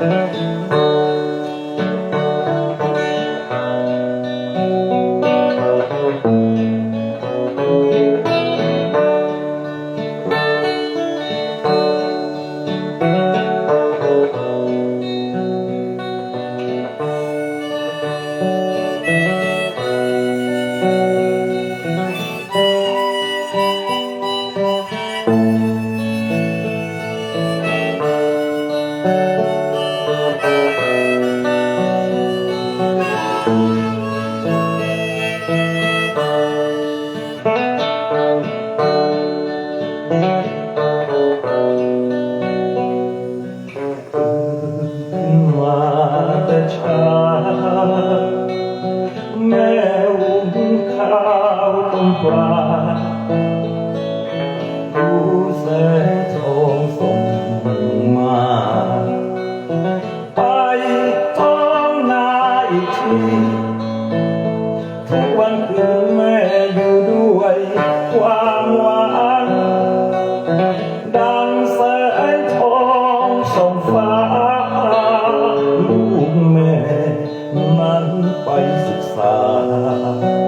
ม มปลาดูแสงทองส่งมา ไปท้องนาอีกทีทุกวันคืนแม่อยู่ด้วยความหวานดังแสงทองส่งฟ้า ลูกแม่นั้นไปศึกษา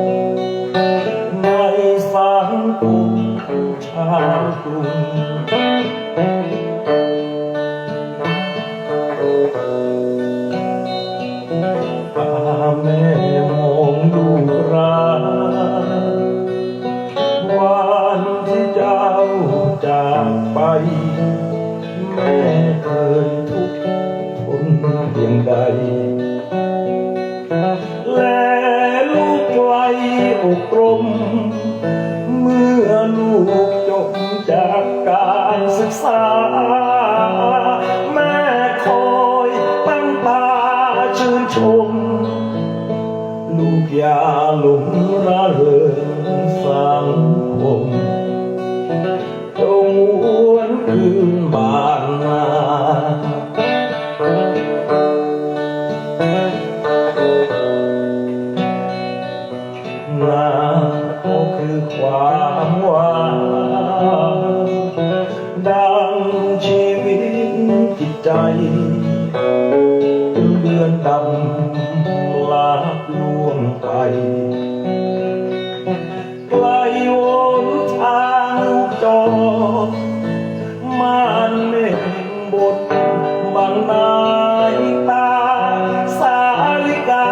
แม่เคยทุกข์ทนเพียงใด และลูกไกลอกกลม เมื่อลูกจบจากการศึกษา แม่คอยตั้งตาชื่นชม ลูกอย่าหลงระเริงสัง ก็คือความหว่างดังชีวิตจิตใจเดือนดำลาบล่วงไปไกลวนทางจอมานเมฆบดบังนายตา สาลิกา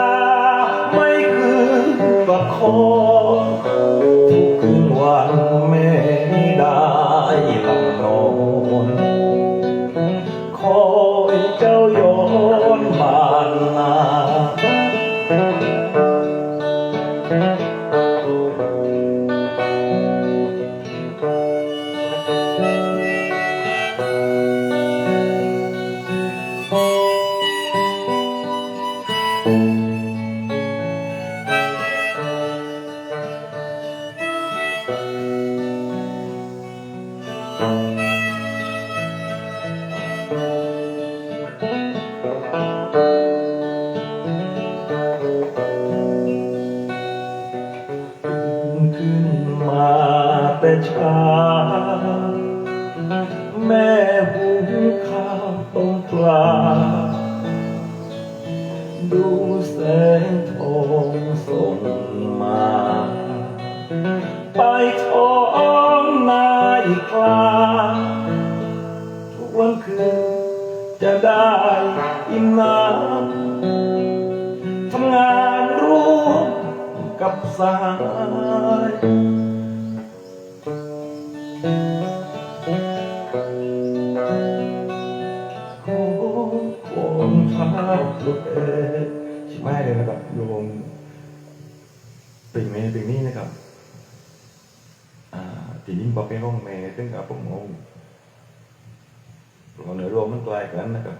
ไม่คืนกลัคอทุ แต่เช้าแม่หุงข้าวต้มปลาดูแสงทองส่งมา ไปท้องนาอีกคราทุกวันคืนจะได้อิ่มน้ำทำงานร่วมกับสหาย ลูกเอ๋ยชิไม่เลยนะครับโยมเป็นเมย์เป็นนี่นะครับอ่าทีนี้บอกเป็นห้องเมย์ซึ่งกับผมงงเราเหนือรวมมันกลายกันนะครับ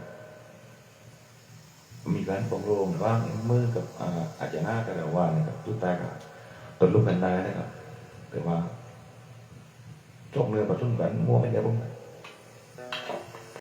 มีการปองโรงว่างมือกับอาอาจจะหน้ากันแต่ว่านะครับตุ้ตากับตดลูกกันได้นะครับ แต่ว่าจงเรือประชุมกันมั่วไม่ได้ผม